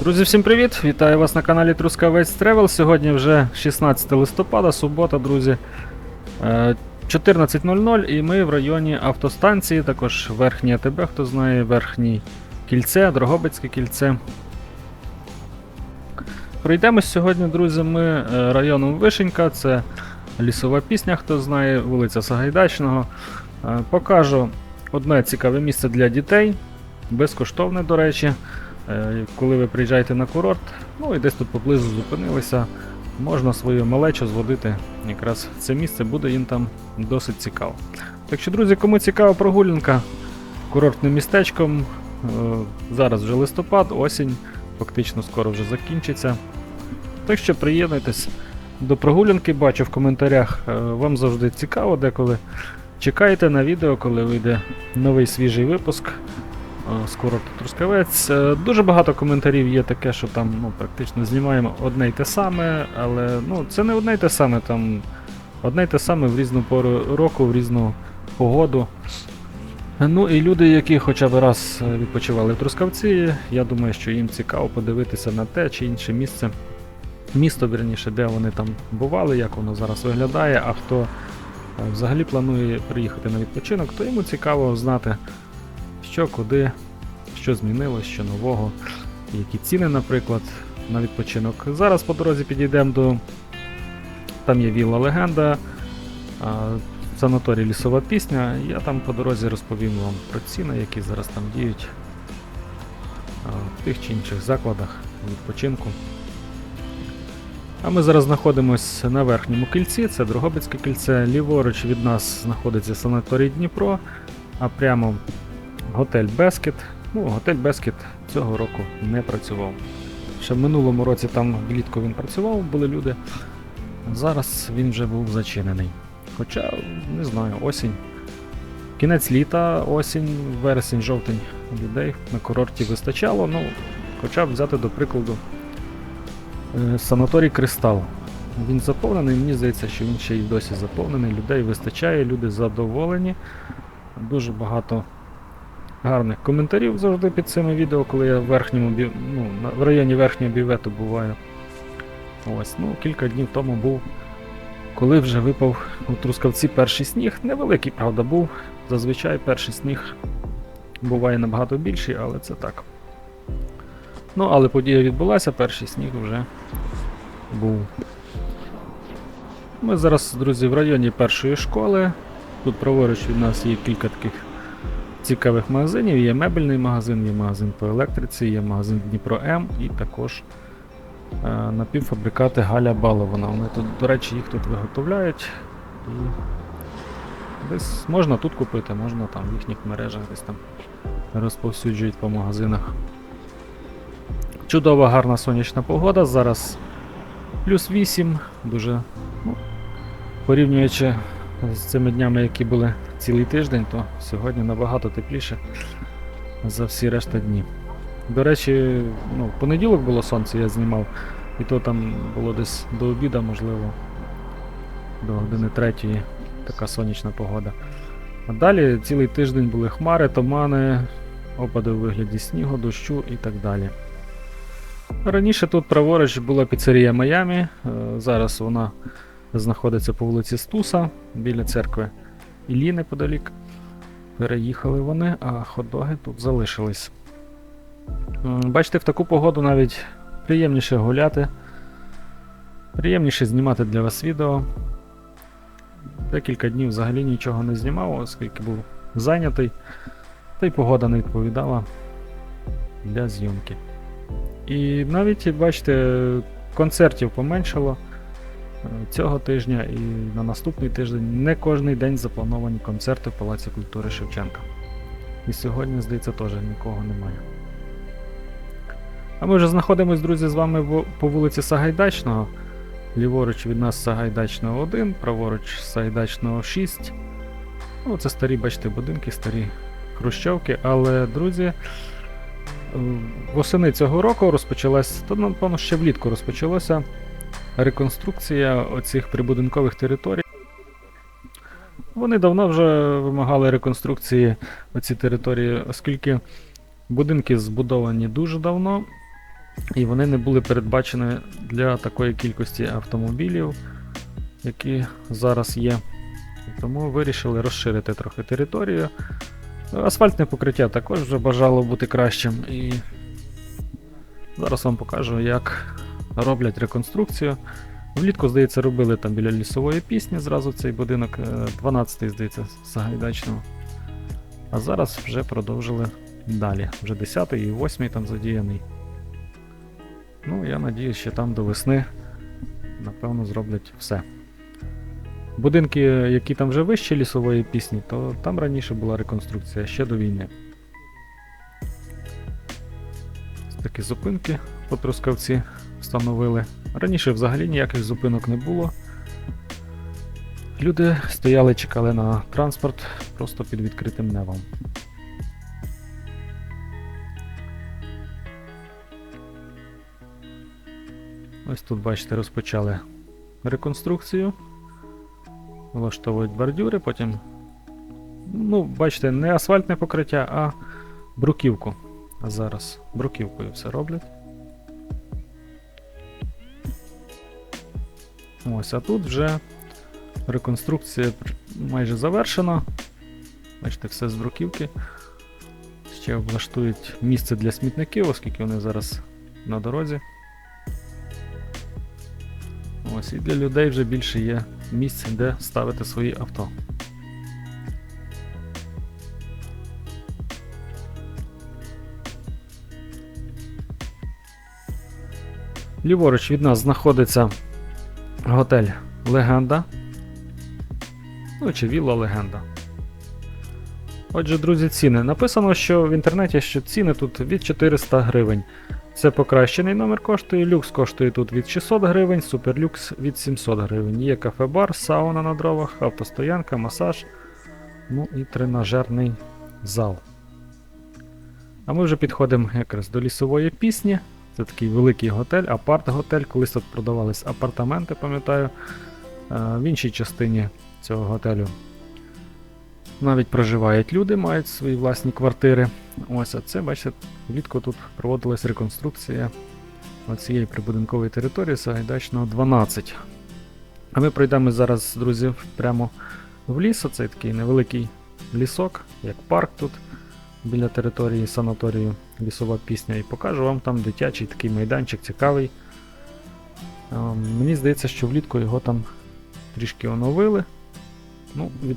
Друзі, всім привіт! Вітаю вас на каналі Трускавець Тревел. Сьогодні вже 16 листопада, субота, друзі. Е, 14.00 і ми в районі автостанції, також верхнє АТБ, хто знає, верхнє кільце, Дрогобицьке кільце. Пройдемось сьогодні, друзі, ми е, районом Вишенька, це лісова пісня, хто знає, вулиця Сагайдачного. Е, Покажу одне цікаве місце для дітей, безкоштовне, до речі. Е, Коли ви приїжджаєте на курорт, ну і десь тут поблизу зупинилися, можна свою малечу зводити якраз це місце, буде їм там досить цікаво. Так що, друзі, кому цікава прогулянка курортним містечком, е, зараз вже листопад, осінь, фактично скоро вже закінчиться. Так що приєднуйтесь до прогулянки, бачу в коментарях, е, вам завжди цікаво деколи. Чекайте на відео, коли вийде новий свіжий випуск з курорту Трускавець. Е, Дуже багато коментарів є таке, що там ну, практично знімаємо одне й те саме, але ну, це не одне й те саме, там одне й те саме в різну пору року, в різну погоду. Ну і люди, які хоча б раз е, відпочивали в Трускавці, я думаю, що їм цікаво подивитися на те чи інше місце. Місто, вірніше, де вони там бували, як воно зараз виглядає, а хто е, взагалі планує приїхати на відпочинок, то йому цікаво знати, що, куди, що змінилось, що нового, які ціни, наприклад, на відпочинок. Зараз по дорозі підійдемо до. Там є Вілла Легенда, санаторій Лісова пісня. Я там по дорозі розповім вам про ціни, які зараз там діють в тих чи інших закладах відпочинку. А ми зараз знаходимося на верхньому кільці, це Дрогобицьке кільце. Ліворуч від нас знаходиться санаторій Дніпро, а прямо готель Бескет. Ну, готель Бескет цього року не працював. Ще в минулому році там влітку він працював, були люди. Зараз він вже був зачинений. Хоча, не знаю, осінь. Кінець літа, осінь, вересень, жовтень людей на курорті вистачало. Ну, хоча б взяти до прикладу е, санаторій Кристал. Він заповнений, мені здається, що він ще й досі заповнений. Людей вистачає, люди задоволені. Дуже багато гарних коментарів завжди під цими відео, коли я в верхньому бі... ну, в районі верхнього бівету буваю. Ось, ну, кілька днів тому був, коли вже випав у Трускавці перший сніг. Невеликий, правда, був. Зазвичай перший сніг буває набагато більший, але це так. Ну, але подія відбулася, перший сніг вже був. Ми зараз, друзі, в районі першої школи. Тут праворуч від нас є кілька таких цікавих магазинів. Є мебельний магазин, є магазин по електриці, є магазин Дніпро М і також е, напівфабрикати Галя Балована. Вони тут, до речі, їх тут виготовляють. І десь можна тут купити, можна там в їхніх мережах десь там розповсюджують по магазинах. Чудова, гарна сонячна погода. Зараз плюс 8, дуже ну, порівнюючи з цими днями, які були цілий тиждень, то сьогодні набагато тепліше за всі решта дні. До речі, ну, в понеділок було сонце, я знімав, і то там було десь до обіда, можливо, до години третьої така сонячна погода. А далі цілий тиждень були хмари, тумани, опади у вигляді снігу, дощу і так далі. Раніше тут праворуч була піцерія Майамі, е, зараз вона знаходиться по вулиці Стуса біля церкви Іллі неподалік. Переїхали вони, а хот-доги тут залишились. Бачите, в таку погоду навіть приємніше гуляти, приємніше знімати для вас відео. Декілька днів взагалі нічого не знімав, оскільки був зайнятий, та й погода не відповідала для зйомки. І навіть, бачите, концертів поменшало цього тижня і на наступний тиждень не кожний день заплановані концерти в Палаці культури Шевченка. І сьогодні, здається, теж нікого немає. А ми вже знаходимось, друзі, з вами по вулиці Сагайдачного. Ліворуч від нас Сагайдачного 1, праворуч Сагайдачного 6. Ну, це старі, бачите, будинки, старі хрущовки, але, друзі, е, восени цього року розпочалась, то напевно ще влітку розпочалася реконструкція оцих прибудинкових територій. Вони давно вже вимагали реконструкції оці території, оскільки будинки збудовані дуже давно, І вони не були передбачені для такої кількості автомобілів, які зараз є. Тому вирішили розширити трохи територію. Асфальтне покриття також вже бажало бути кращим. І зараз вам покажу, як роблять реконструкцію. Влітку, здається, робили там біля лісової пісні зразу цей будинок, 12-й, здається, Сагайдачного. А зараз вже продовжили далі. Вже 10-й і 8-й там задіяний. Ну, я надіюсь, що там до весни, напевно, зроблять все. Будинки, які там вже вище лісової пісні, то там раніше була реконструкція ще до війни. Такі зупинки по Трускавці встановили. Раніше взагалі ніяких зупинок не було. Люди стояли, чекали на транспорт просто під відкритим небом. Ось тут, бачите, розпочали реконструкцію. Влаштовують бордюри, потім. Ну, бачите, не асфальтне покриття, а бруківку. А зараз бруківкою все роблять. Ось, а тут вже реконструкція майже завершена. Бачите, все з бруківки. Ще облаштують місце для смітників, оскільки вони зараз на дорозі. Ось, і для людей вже більше є місць, де ставити свої авто. Ліворуч від нас знаходиться готель Легенда. Ну чи Вілла Легенда. Отже, друзі, ціни. Написано, що в інтернеті, що ціни тут від 400 гривень. Це покращений номер коштує, люкс коштує тут від 600 гривень, суперлюкс від 700 гривень. Є кафе-бар, сауна на дровах, автостоянка, масаж, ну і тренажерний зал. А ми вже підходимо якраз до лісової пісні. Це такий великий готель, апарт-готель. Колись тут продавались апартаменти, пам'ятаю. Е, В іншій частині цього готелю навіть проживають люди, мають свої власні квартири. Ось, а це, бачите, влітку тут проводилась реконструкція цієї прибудинкової території Сагайдачного 12. А ми пройдемо зараз, друзі, прямо в ліс. Оцей такий невеликий лісок, як парк тут біля території санаторію лісова пісня. І покажу вам там дитячий такий майданчик цікавий. Е, Мені здається, що влітку його там трішки оновили. Ну, від,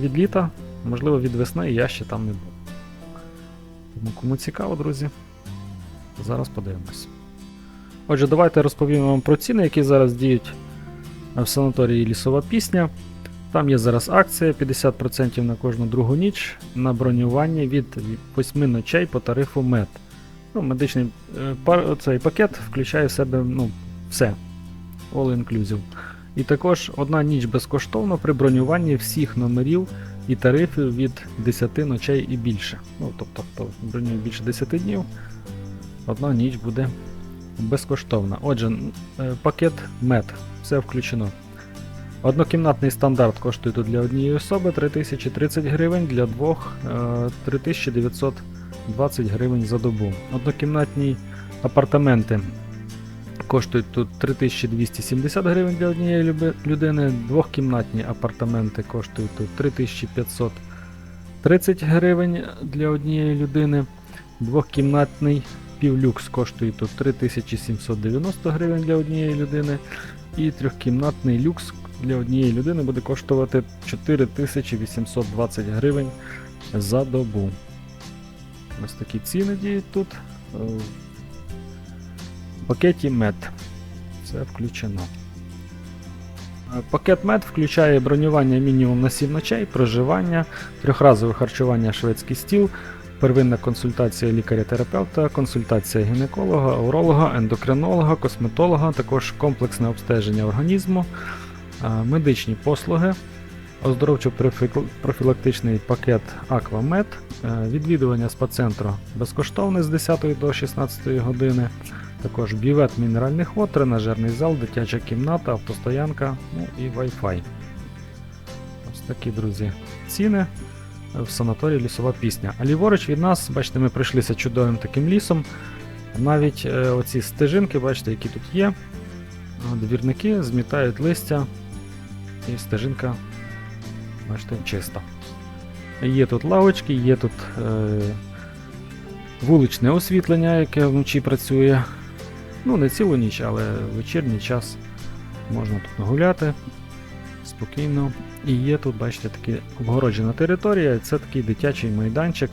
від літа, можливо, від весни я ще там не був. Тому кому цікаво, друзі, зараз подивимось. Отже, давайте розповім вам про ціни, які зараз діють в санаторії Лісова пісня. Там є зараз акція 50% на кожну другу ніч на бронювання від 8 ночей по тарифу МЕД. Ну, медичний е, пар, цей пакет включає в себе ну, все. All inclusive. І також одна ніч безкоштовно при бронюванні всіх номерів і тарифів від 10 ночей і більше. Ну, тобто, хто бронює більше 10 днів, одна ніч буде безкоштовна. Отже, е, пакет МЕД, все включено. Однокімнатний стандарт коштує тут для однієї особи 3030 гривень, для двох е, 3920 гривень за добу. Однокімнатні апартаменти коштують тут 3270 гривень для однієї людини, двохкімнатні апартаменти коштують тут 3530 гривень для однієї людини, двохкімнатний півлюкс коштує тут 3790 гривень для однієї людини, і трьохкімнатний люкс для однієї людини буде коштувати 4820 гривень за добу. Ось такі ціни діють тут. Е, В пакеті мед. Все включено. Е, Пакет мед включає бронювання мінімум на 7 ночей, проживання, трьохразове харчування шведський стіл, первинна консультація лікаря-терапевта, консультація гінеколога, уролога, ендокринолога, косметолога, також комплексне обстеження організму, медичні послуги, оздоровчо-профілактичний пакет Аквамед, е, відвідування спа-центру безкоштовне з 10 до 16 години. Також бювет мінеральних вод, тренажерний зал, дитяча кімната, автостоянка, ну і Wi-Fi. Ось такі, друзі, ціни в санаторії лісова пісня. А ліворуч від нас, бачите, ми пройшлися чудовим таким лісом. Навіть е, оці стежинки, бачите, які тут є. Двірники змітають листя, і стежинка, бачите, чиста. Є тут лавочки, є тут е, вуличне освітлення, яке вночі працює. Ну, не цілу ніч, але вечірній час можна тут гуляти спокійно. І є тут, бачите, така обгороджена територія. Це такий дитячий майданчик,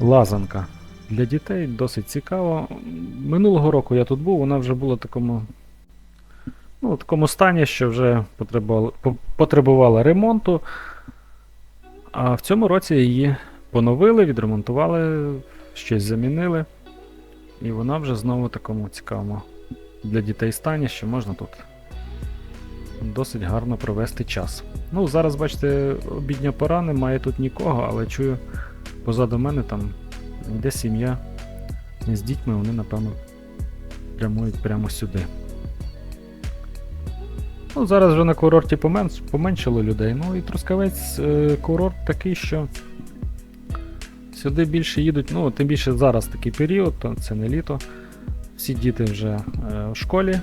лазанка. Для дітей досить цікаво. Минулого року я тут був, вона вже була в такому, ну, в такому стані, що вже потребувала, потребувала ремонту. А в цьому році її поновили, відремонтували, щось замінили. І вона вже знову в такому цікавому для дітей стані, що можна тут досить гарно провести час. Ну, зараз, бачите, обідня пора, немає тут нікого, але чую позаду мене там йде сім'я з дітьми, вони, напевно, прямують прямо сюди. Ну, зараз вже на курорті помен- поменшало людей. Ну і Трускавець е, курорт такий, що сюди більше їдуть, ну, тим більше зараз такий період, то це не літо. Всі діти вже е, в школі.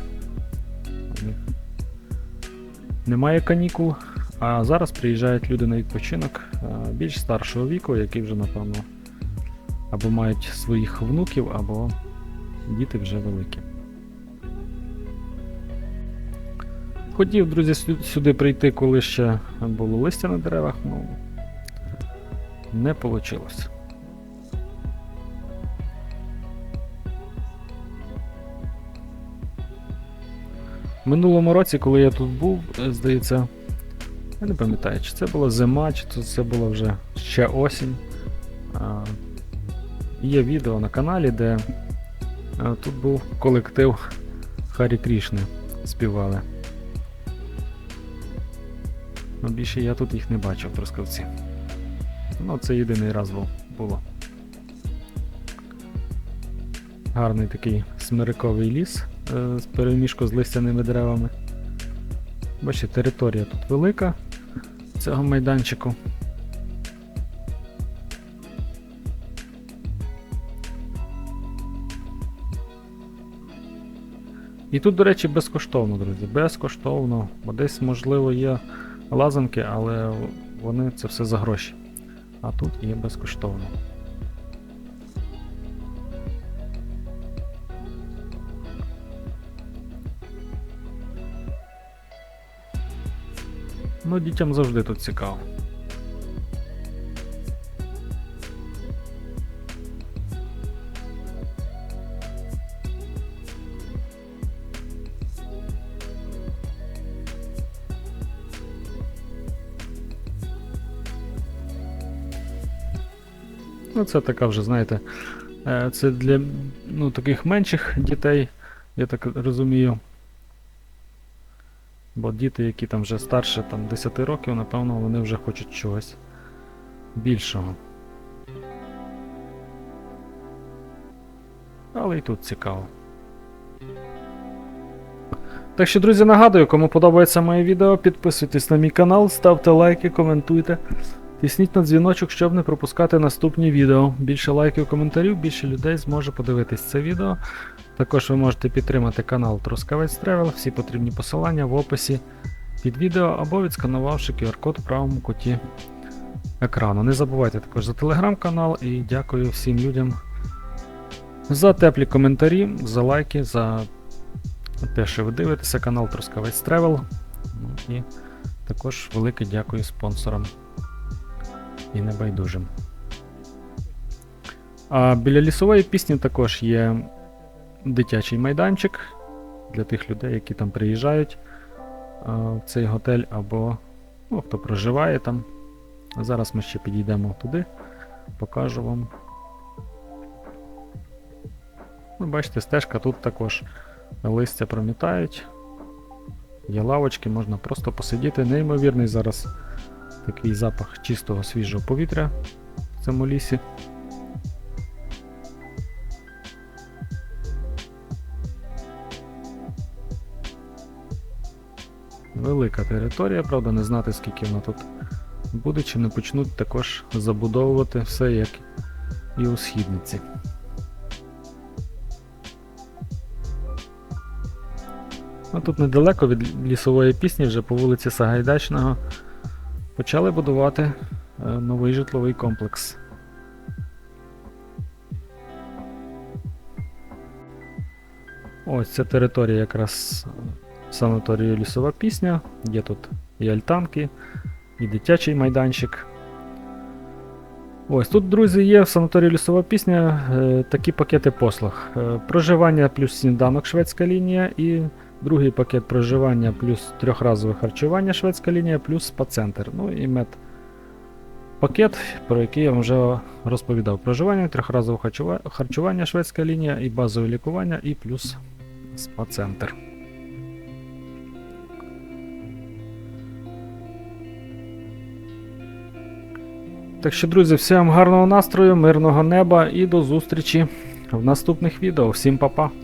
Немає канікул. А зараз приїжджають люди на відпочинок е, більш старшого віку, які вже, напевно, або мають своїх внуків, або діти вже великі. Хотів, друзі, сюди прийти, коли ще було листя на деревах, ну не вийшло. Минулому році, коли я тут був, е, здається, я не пам'ятаю, чи це була зима, чи це була вже ще осінь. Є відео на каналі, де тут був колектив Харі Крішни співали. Ну, більше я тут їх не бачив Трускавці. Ну, це єдиний раз було. Гарний такий смириковий ліс е, з переміжку з листяними деревами. Бачите, територія тут велика цього майданчику. І тут, до речі, безкоштовно, друзі. Безкоштовно. Бо десь, можливо, є лазанки, але вони це все за гроші. А тут є безкоштовно. Ну, дітям завжди тут цікаво. Ну, це така вже, знаєте, е, це для ну, таких менших дітей, я так розумію. Бо діти, які там вже старше там, 10 років, напевно, вони вже хочуть чогось більшого. Але і тут цікаво. Так що, друзі, нагадую, кому подобається моє відео, підписуйтесь на мій канал, ставте лайки, коментуйте. Тисніть на дзвіночок, щоб не пропускати наступні відео. Більше лайків, коментарів, більше людей зможе подивитись це відео. Також ви можете підтримати канал Трускавець Тревел, всі потрібні посилання в описі під відео або відсканувавши QR-код в правому куті екрану. Не забувайте також за телеграм-канал і дякую всім людям за теплі коментарі, за лайки, за те, що ви дивитеся канал Трускавець Тревел. Ну, і також велике дякую спонсорам і небайдужим. А біля лісової пісні також є дитячий майданчик для тих людей, які там приїжджають а, в цей готель або ну, хто проживає там. Зараз ми ще підійдемо туди, покажу вам. Ну, бачите, стежка тут також листя промітають. Є лавочки, можна просто посидіти. Неймовірний зараз такий запах чистого свіжого повітря в цьому лісі. Велика територія, правда, не знати, скільки вона тут буде, чи не почнуть також забудовувати все як і у східниці. А Тут недалеко від лісової пісні вже по вулиці Сагайдачного почали будувати е, новий житловий комплекс. Ось ця територія якраз санаторію лісова пісня. Є тут і альтанки, і дитячий майданчик. Ось тут, друзі, є в санаторії лісова пісня е, такі пакети послуг. Е, проживання плюс сніданок шведська лінія і другий пакет проживання плюс трьохразове харчування шведська лінія, плюс спа-центр. Ну і мед пакет, про який я вам вже розповідав. Проживання, трьохразове харчування шведська лінія і базове лікування, і плюс спа-центр. Так що, друзі, всім гарного настрою, мирного неба і до зустрічі в наступних відео. Всім па-па!